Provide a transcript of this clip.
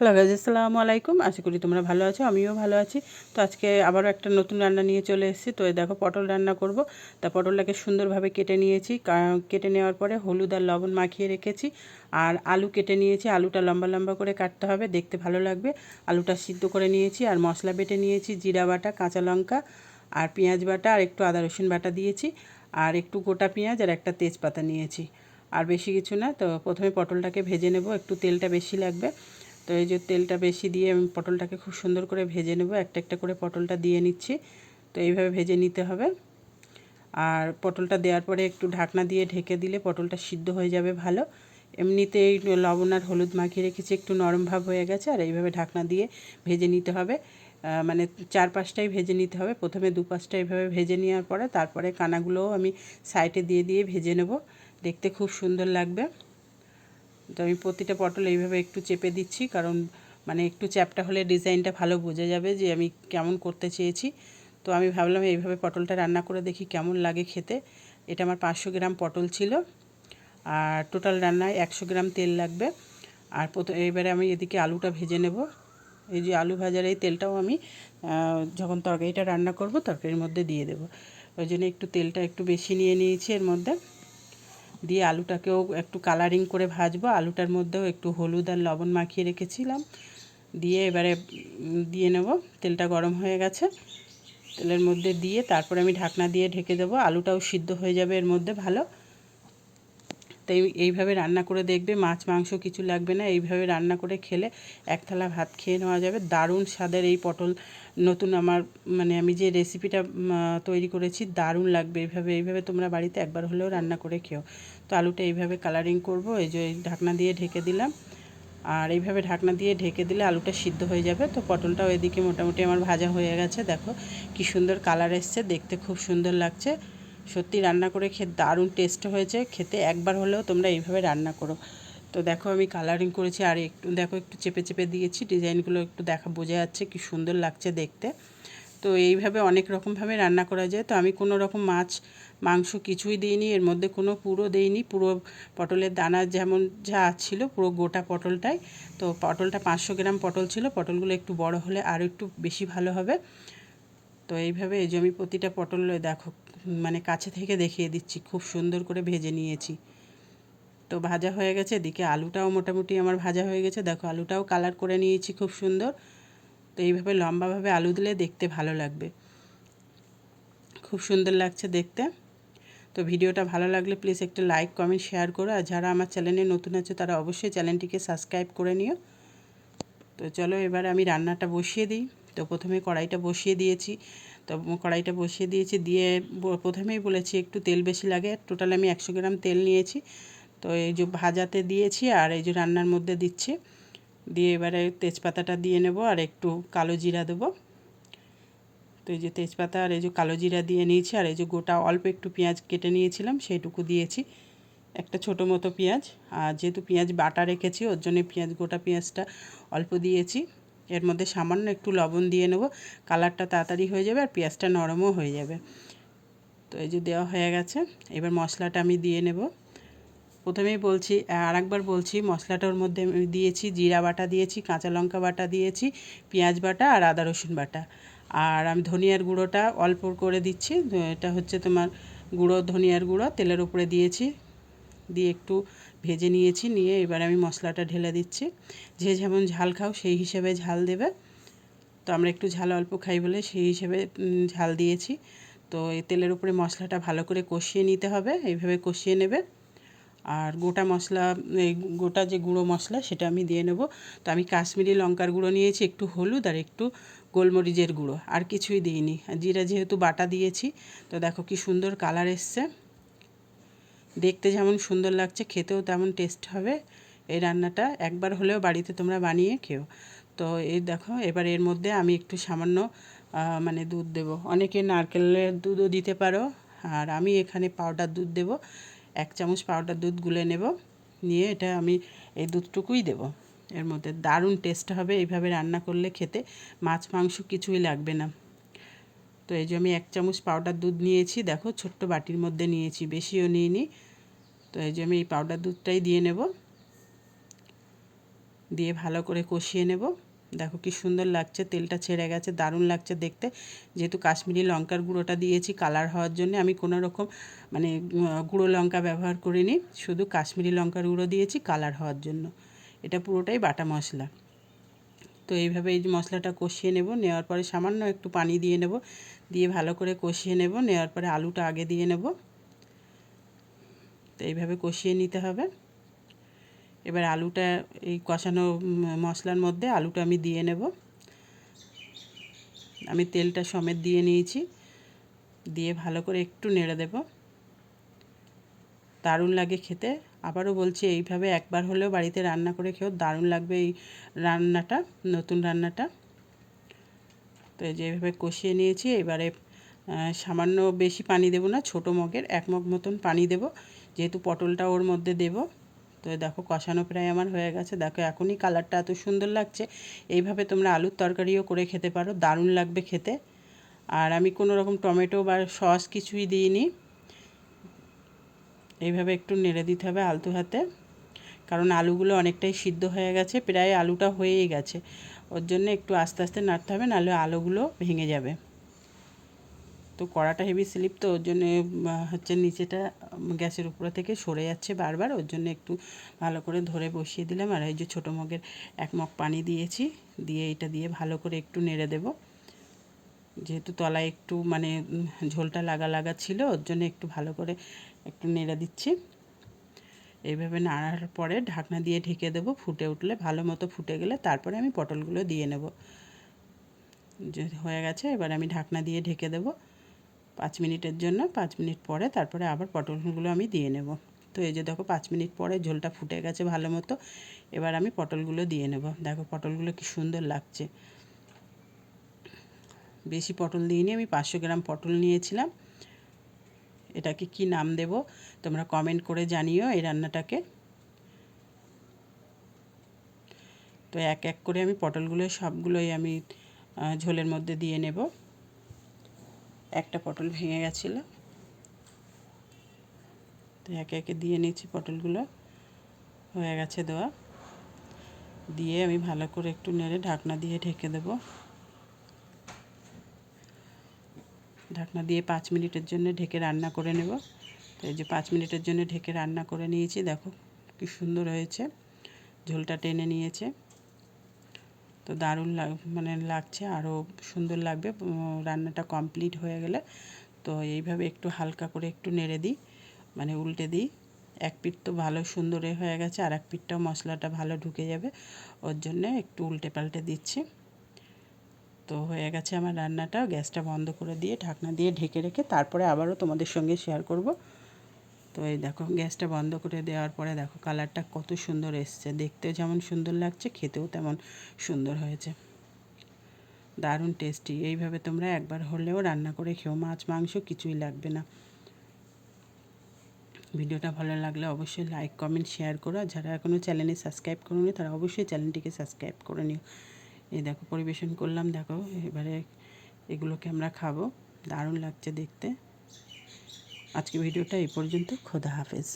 Hello guys আসসালামু আলাইকুম। আশা করি তোমরা ভালো আছো, আমিও ভালো আছি। তো আজকে আবারও একটা নতুন রান্না নিয়ে চলে এসেছি। তো দেখো, পটল রান্না করব। তা পটলটাকে সুন্দরভাবে কেটে নিয়েছি। কেটে নেওয়ার পরে হলুদ আর লবণ মাখিয়ে রেখেছি। আর আলু কেটে নিয়েছি। আলুটা লম্বা লম্বা করে কাটতে হবে, দেখতে ভালো লাগবে। আলুটা সিদ্ধ করে নিয়েছি, আর মশলা বেটে নিয়েছি জিরা বাটা, কাঁচা লঙ্কা, আর পেঁয়াজ বাটা, আর একটু আদা রসুন বাটা দিয়েছি। আর একটু গোটা পেঁয়াজ আর একটা তেজপাতা নিয়েছি। আর বেশি কিছু না, তো প্রথমে পটলটাকে ভেজে নেব। একটু তেলটা বেশি লাগবে। তো এই যে তেলটা বেশি দিয়ে আমি পটলটাকে খুব সুন্দর করে ভেজে নেব। একটা একটা করে পটলটা দিয়ে নিচ্ছি। তো এইভাবে ভেজে নিতে হবে। আর পটলটা দেওয়ার পরে একটু ঢাকনা দিয়ে ঢেকে দিলে পটলটা সিদ্ধ হয়ে যাবে ভালো। এমনিতেই লবণ আর হলুদ মাখিয়ে রেখেছি, একটু নরম ভাব হয়ে গেছে, আর এইভাবে ঢাকনা দিয়ে ভেজে নিতে হবে। মানে চার পাঁচটাই ভেজে নিতে হবে। প্রথমে দু পাঁচটা এইভাবে ভেজে নেওয়ার পরে তারপরে কানাগুলোও আমি সাইডে দিয়ে দিয়ে ভেজে নেব। দেখতে খুব সুন্দর লাগবে। তো আমি প্রতিটা পটল এইভাবে একটু চেপে দিচ্ছি, কারণ মানে একটু চ্যাপটা হলে ডিজাইনটা ভালো বোঝা যাবে যে আমি কেমন করতে চেয়েছি। তো আমি ভাবলাম এইভাবে পটলটা রান্না করে দেখি কেমন লাগে খেতে। এটা আমার পাঁচশো গ্রাম পটল ছিল, আর টোটাল রান্নায় একশো গ্রাম তেল লাগবে। আর প্রথম এবারে আমি এদিকে আলুটা ভেজে নেব। এই যে আলু ভাজার এই তেলটাও আমি যখন তরকারিটা রান্না করব, তরকারির মধ্যে দিয়ে দেবো। ওই জন্য একটু তেলটা একটু বেশি নিয়ে নিয়েছি এর মধ্যে। দিয়ে আলুটাকেও একটু কালারিং করে ভাজবো। আলুটার মধ্যেও একটু হলুদ আর লবণ মাখিয়ে রেখেছিলাম। দিয়ে এবারে দিয়ে নেব। তেলটা গরম হয়ে গেছে। তেলের মধ্যে দিয়ে তারপরে আমি ঢাকনা দিয়ে ঢেকে দেবো। আলুটাও সিদ্ধ হয়ে যাবে এর মধ্যে ভালো। তো এই এইভাবে রান্না করে দেখবে, মাছ, মাংস কিছু লাগবে না, এইভাবে রান্না করে খেলে এক থালা ভাত খেয়ে নেওয়া যাবে। দারুণ স্বাদের এই পটল নতুন আমার মানে আমি যে রেসিপিটা তৈরি করেছি, দারুণ লাগবে এইভাবে এইভাবে তোমরা বাড়িতে একবার হলেও রান্না করে খেও। তো আলুটা এইভাবে কালারিং করব, এই যে ঢাকনা দিয়ে ঢেকে দিলাম। আর এইভাবে ঢাকনা দিয়ে ঢেকে দিলে আলুটা সিদ্ধ হয়ে যাবে। তো পটলটাও এদিকে মোটামুটি আমার ভাজা হয়ে গেছে, দেখো কি সুন্দর কালার এসছে, দেখতে খুব সুন্দর লাগছে। সত্যি রান্না করে খেতে দারুণ টেস্ট হয়েছে। খেতে একবার হলেও তোমরা এইভাবে রান্না করো। তো দেখো আমি কালারিং করেছি আর একটু, দেখো একটু চেপে চেপে দিয়েছি। ডিজাইনগুলো একটু দেখা বোঝা যাচ্ছে কি সুন্দর লাগছে দেখতে। তো এইভাবে অনেক রকমভাবে রান্না করা যায়। তো আমি কোনো রকম মাছ, মাংস কিছুই দিইনি। এর মধ্যে কোনো পুরো দিইনি। পুরো পটলের দানা যেমন যা ছিল পুরো গোটা পটলটাই। তো পটলটা পাঁচশো গ্রাম পটল ছিল। পটলগুলো একটু বড় হলে আরও একটু বেশি ভালো হবে। তো এইভাবে এই যে আমি প্রতিটা পটল, দেখো মানে কাছে থেকে দেখিয়ে দিচ্ছি। খুব সুন্দর করে ভেজে নিয়েছি। তো ভাজা হয়ে গেছে, এদিকে আলুটাও মোটামুটি আমার ভাজা হয়ে গেছে। দেখো, আলুটাও কালার করে নিয়েছি খুব সুন্দর। তো এইভাবে লম্বাভাবে আলু দিলে দেখতে ভালো লাগবে। খুব সুন্দর লাগছে দেখতে। তো ভিডিওটা ভালো লাগলে প্লিজ একটা লাইক কমেন্ট শেয়ার করো। আর যারা আমার চ্যানেলে নতুন আছে, তারা অবশ্যই চ্যানেলটিকে সাবস্ক্রাইব করে নিও। তো চলো এবার আমি রান্নাটা বসিয়ে দিই। তো প্রথমে কড়াইটা বসিয়ে দিয়েছি। তো কড়াইটা বসিয়ে দিয়েছি। দিয়ে প্রথমেই বলেছি একটু তেল বেশি লাগে। টোটাল আমি একশো গ্রাম তেল নিয়েছি। তো এই যে ভাজাতে দিয়েছি আর এই যে রান্নার মধ্যে দিচ্ছি। দিয়ে এবারে তেজপাতাটা দিয়ে নেব আর একটু কালো জিরা দেবো। তো এই যে তেজপাতা আর এই যে কালো জিরা দিয়ে নিয়েছি আর এই যে গোটা অল্প একটু পেঁয়াজ কেটে নিয়েছিলাম সেইটুকু দিয়েছি। একটা ছোটো মতো পেঁয়াজ। আর যেহেতু পেঁয়াজ বাটা রেখেছি, ওর জন্য পেঁয়াজ, গোটা পেঁয়াজটা অল্প দিয়েছি। এর মধ্যে সামান্য একটু লবণ দিয়ে নেব, কালারটা তাড়াতাড়ি হয়ে যাবে আর পেঁয়াজটা নরমও হয়ে যাবে। তো এই যে দেওয়া হয়ে গেছে, এবার মশলাটা আমি দিয়ে নেব। প্রথমেই বলছি আর একবার বলছি, মশলাটার মধ্যে আমি দিয়েছি জিরা বাটা, দিয়েছি কাঁচা লঙ্কা বাটা, দিয়েছি পেঁয়াজ বাটা আর আদা রসুন বাটা। আর আমি ধনিয়ার গুঁড়োটা অল্প করে দিচ্ছি, এটা হচ্ছে তোমার গুঁড়ো, ধনিয়ার গুঁড়ো তেলের উপরে দিয়েছি। দিয়ে একটু ভেজে নিয়েছি, নিয়ে এবার আমি মশলাটা ঢেলে দিচ্ছি। যে যেমন ঝাল খাও, সেই হিসেবে ঝাল দেবে। তো আমরা একটু ঝাল অল্প খাই বলে সেই হিসেবে ঝাল দিয়েছি। তো এই তেলের উপরে মশলাটা ভালো করে কষিয়ে নিতে হবে, এইভাবে কষিয়ে নেবে। আর গোটা মশলা, এই গোটা যে গুঁড়ো মশলা, সেটা আমি দিয়ে নেব। তো আমি কাশ্মীরি লঙ্কার গুঁড়ো নিয়েছি, একটু হলুদ আর একটু গোলমরিচের গুঁড়ো। আর কিছুই দিইনি। জিরা যেহেতু বাটা দিয়েছি, তো দেখো কি সুন্দর কালার এসছে। দেখতে যেমন সুন্দর লাগছে, খেতেও তেমন টেস্ট হবে। এই রান্নাটা একবার হলেও বাড়িতে তোমরা বানিয়ে খেও। তো এই দেখো, এবার এর মধ্যে আমি একটু সামান্য মানে দুধ দেব। অনেকে নারকেলের দুধও দিতে পারো, আর আমি এখানে পাউডার দুধ দেব। এক চামচ পাউডার দুধ গুলে নেব, নিয়ে এটা আমি এই দুধটুকুই দেব। এর মধ্যে দারুণ টেস্ট হবে, এইভাবে রান্না করলে খেতে। মাছ, মাংস কিছুই লাগবে না। তো এই যে আমি এক চামচ পাউডার দুধ নিয়েছি, দেখো ছোট্ট বাটির মধ্যে নিয়েছি, বেশিও নিইনি। তো এই যে আমি এই পাউডার দুধটাই দিয়ে নেব। দিয়ে ভালো করে কষিয়ে নেব। দেখো কি সুন্দর লাগছে, তেলটা ছেড়ে গেছে, দারুণ লাগছে দেখতে। যেহেতু কাশ্মীরি লঙ্কার গুঁড়োটা দিয়েছি কালার হওয়ার জন্য, আমি কোনো রকম মানে গুঁড়ো লঙ্কা ব্যবহার করিনি, শুধু কাশ্মীরি লঙ্কার গুঁড়ো দিয়েছি কালার হওয়ার জন্য। এটা পুরোটাই বাটা মশলা। তো এইভাবে এই মশলাটা কষিয়ে নেব, নেওয়ার পরে সামান্য একটু পানি দিয়ে নেব। দিয়ে ভালো করে কষিয়ে নেব। নেওয়ার পরে আলুটা আগে দিয়ে নেব। তো এইভাবে কষিয়ে নিতে হবে। এবার আলুটা, এই কষানো মশলার মধ্যে আলুটা আমি দিয়ে নেব। আমি তেলটা সমেত দিয়ে নিয়েছি। দিয়ে ভালো করে একটু নেড়ে দেব। দারুণ লাগে খেতে। আবারও বলছি, এইভাবে একবার হলেও বাড়িতে রান্না করে খেয়েও দারুণ লাগবে এই রান্নাটা, নতুন রান্নাটা। তো এই যে এইভাবে কষিয়ে নিয়েছি, এবারে সামান্য বেশি পানি দেব না, ছোটো মগের, এক মগ মতন পানি দেব, যেহেতু পটলটা ওর মধ্যে দেব। তো দেখো কষানো প্রায় আমার হয়ে গেছে। দেখো এখনই কালারটা এত সুন্দর লাগছে। এইভাবে তোমরা আলুর তরকারিও করে খেতে পারো, দারুণ লাগবে খেতে। আর আমি কোনো রকম টমেটো বা সস কিছুই দিইনি। এইভাবে একটু নেড়ে দিতে হবে আলতু হাতে। কারণ আলুগুলো অনেকটাই সিদ্ধ হয়ে গেছে, প্রায় আলুটা হয়েই গেছে। ওর জন্য একটু আস্তে আস্তে নাড়তে হবে, নাহলে আলুগুলো ভেঙে যাবে। তো কড়াটা হেভি স্লিপ তো ওর জন্য হচ্ছে নিচেটা গ্যাসের উপরে থেকে সরে যাচ্ছে বারবার, ওর জন্য একটু ভালো করে ধরে বসিয়ে দিলাম। আর এই যে ছোটো মগের এক মগ পানি দিয়েছি, দিয়ে এটা দিয়ে ভালো করে একটু নেড়ে দেব। যেহেতু তলায় একটু মানে ঝোলটা লাগা লাগা ছিল, ওর জন্য একটু ভালো করে একটু নেড়ে দিচ্ছি। এইভাবে নাড়ার পরে ঢাকনা দিয়ে ঢেকে দেবো, ফুটে উঠলে ভালো মতো ফুটে গেলে তারপরে আমি পটলগুলো দিয়ে নেব। হয়ে গেছে, এবার আমি ঢাকনা দিয়ে ঢেকে দেবো পাঁচ মিনিটের জন্য। পাঁচ মিনিট পরে তারপরে আবার পটলগুলো আমি দিয়ে নেব। তো এই যে দেখো, পাঁচ মিনিট পরে ঝোলটা ফুটে গেছে ভালো মতো, এবার আমি পটলগুলো দিয়ে নেব। দেখো পটলগুলো কি সুন্দর লাগছে। বেশি পটল দিইনি, আমি পাঁচশো গ্রাম পটল নিয়েছিলাম। এটাকে কি নাম দেব? তোমরা কমেন্ট করে জানিও এই রান্নাটাকে। তো এক এক করে আমি পটলগুলো, সবগুলোই আমি ঝোলের মধ্যে দিয়ে নেব। একটা পটল ভেঙে গেছিল। তো একে একে দিয়ে নিচ্ছি পটলগুলো। হয়ে গেছে দেওয়া দিয়ে আমি ভালো করে একটু নেড়ে ঢাকনা দিয়ে ঢেকে দেব। ঢাকনা দিয়ে পাঁচ মিনিটের জন্য ঢেকে রান্না করে নেব। তো এই যে পাঁচ মিনিটের জন্য ঢেকে রান্না করে নিয়েছি, দেখো কি সুন্দর হয়েছে। ঝোলটা টেনে নিয়েছে। তো দারুণ লাগ মানে লাগছে, আরও সুন্দর লাগবে। রান্নাটা কমপ্লিট হয়ে গেলে তো এইভাবে একটু হালকা করে একটু নেড়ে দিই মানে উল্টে দিই। এক পিঠ তো ভালো সুন্দরে হয়ে গেছে, আর এক পিঠটাও মশলাটা ভালো ঢুকে যাবে। ওর জন্য একটু উল্টে পাল্টে দিচ্ছি। তো হয়ে গেছে আমার রান্নাটা গ্যাসটা বন্ধ করে দিয়ে ঢাকনা দিয়ে ঢেকে রেখে তারপরে আবারও তোমাদের সঙ্গে শেয়ার করব। তো এই দেখো, গ্যাসটা বন্ধ করে দেওয়ার পরে দেখো কালারটা কত সুন্দর এসছে। দেখতেও যেমন সুন্দর লাগছে, খেতেও তেমন সুন্দর হয়েছে। দারুণ টেস্টি এইভাবে তোমরা একবার হলেও রান্না করে খেও। মাছ, মাংস কিছুই লাগবে না। ভিডিওটা ভালো লাগলে অবশ্যই লাইক কমেন্ট শেয়ার করো। যারা এখনও চ্যানেলে সাবস্ক্রাইব করোনি, তারা অবশ্যই চ্যানেলটিকে সাবস্ক্রাইব করে নিও। এই দেখো পরিবেশন করলাম, দেখো এবারে এগুলোকে আমরা খাব। দারুণ লাগছে দেখতে। আজকে ভিডিওটা এই পর্যন্ত। খোদা হাফেজ।